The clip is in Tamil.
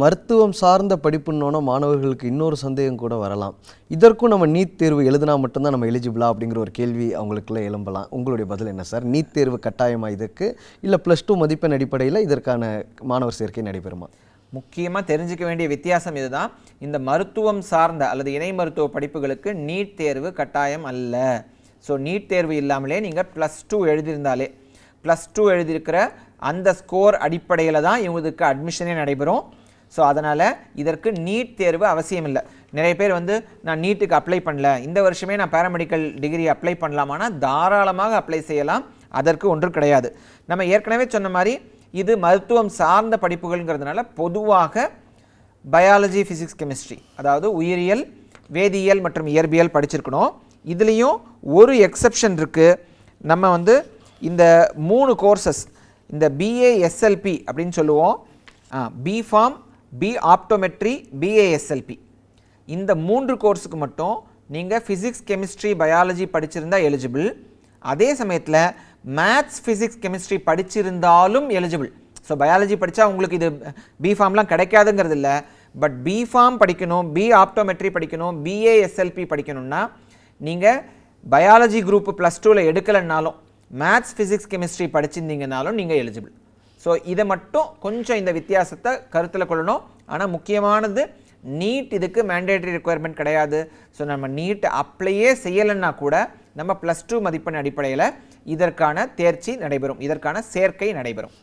மருத்துவம் சார்ந்த படிப்புன்னோன்னா மாணவர்களுக்கு இன்னொரு சந்தேகம் கூட வரலாம். இதற்கும் நம்ம நீட் தேர்வு எழுதினா மட்டும்தான் நம்ம எலிஜிபிளா அப்படிங்கிற ஒரு கேள்வி அவங்களுக்குள்ள எழும்பலாம். உங்களுடைய பதில் என்ன சார்? நீட் தேர்வு கட்டாயமா இதுக்கு இல்லை ப்ளஸ் டூ மதிப்பெண் அடிப்படையில் இதற்கான மாணவர் சேர்க்கை நடைபெறுமா? முக்கியமாக தெரிஞ்சுக்க வேண்டிய வித்தியாசம் இதுதான். இந்த மருத்துவம் சார்ந்த அல்லது இணை மருத்துவ படிப்புகளுக்கு நீட் தேர்வு கட்டாயம் அல்ல. ஸோ நீட் தேர்வு இல்லாமலே நீங்கள் ப்ளஸ் டூ எழுதியிருந்தாலே ப்ளஸ் டூ எழுதியிருக்கிற அந்த ஸ்கோர் அடிப்படையில் தான் இவங்களுக்கு அட்மிஷனே நடைபெறும். ஸோ அதனால் இதற்கு நீட் தேர்வு அவசியம் இல்லை நிறைய பேர் வந்து நான் நீட்டுக்கு அப்ளை பண்ணல. இந்த வருஷமே நான் பேராமெடிக்கல் டிகிரி அப்ளை பண்ணலாமானா தாராளமாக அப்ளை செய்யலாம். அதற்கு ஒன்று கிடையாது. நம்ம ஏற்கனவே சொன்ன மாதிரி இது மருத்துவம் சார்ந்த படிப்புகள்ங்கிறதுனால பொதுவாக பயாலஜி ஃபிசிக்ஸ் கெமிஸ்ட்ரி அதாவது உயிரியல் வேதியியல் மற்றும் இயற்பியல் படிச்சிருக்கணும். இதுலேயும் ஒரு எக்ஸெப்ஷன் இருக்குது நம்ம வந்து இந்த மூணு கோர்சஸ் இந்த பிஏஎஸ்எல்பி அப்படின்னு சொல்லுவோம். பிஃபார்ம் பி ஆப்டோமெட்ரி பிஏஎஸ்எல்பி இந்த மூன்று கோர்ஸுக்கு மட்டும் நீங்கள் ஃபிசிக்ஸ் கெமிஸ்ட்ரி பயாலஜி படிச்சிருந்தால் எலிஜிபிள் அதே சமயத்தில் மேத்ஸ் ஃபிசிக்ஸ் கெமிஸ்ட்ரி படிச்சிருந்தாலும் எலிஜிபிள் ஸோ பயாலஜி படித்தா உங்களுக்கு இது பி ஃபார்ம்லாம் கிடைக்காதுங்கிறது இல்லை. பட் பி ஃபார்ம் படிக்கணும் பி ஆப்டோமெட்ரி படிக்கணும் பிஏஎஸ்எல்பி படிக்கணும்னா நீங்கள் பயாலஜி குரூப் ப்ளஸ் டூவில் எடுக்கலைன்னாலும் மேத்ஸ் ஃபிசிக்ஸ் கெமிஸ்ட்ரி படிச்சிருந்தீங்கனாலும் நீங்கள் எலிஜிபிள் ஸோ இதை மட்டும் கொஞ்சம் இந்த வித்தியாசத்தை கருத்தில் கொள்ளணும். ஆனால் முக்கியமானது நீட் இதுக்கு மேண்டேட்டரி ரெக்குயர்மெண்ட் கிடையாது. ஸோ நம்ம நீட் அப்ளையே செய்யலைன்னா கூட நம்ம ப்ளஸ் டூ மதிப்பெண் அடிப்படையில் இதற்கான தேர்ச்சி நடைபெறும். இதற்கான சேர்க்கை நடைபெறும்.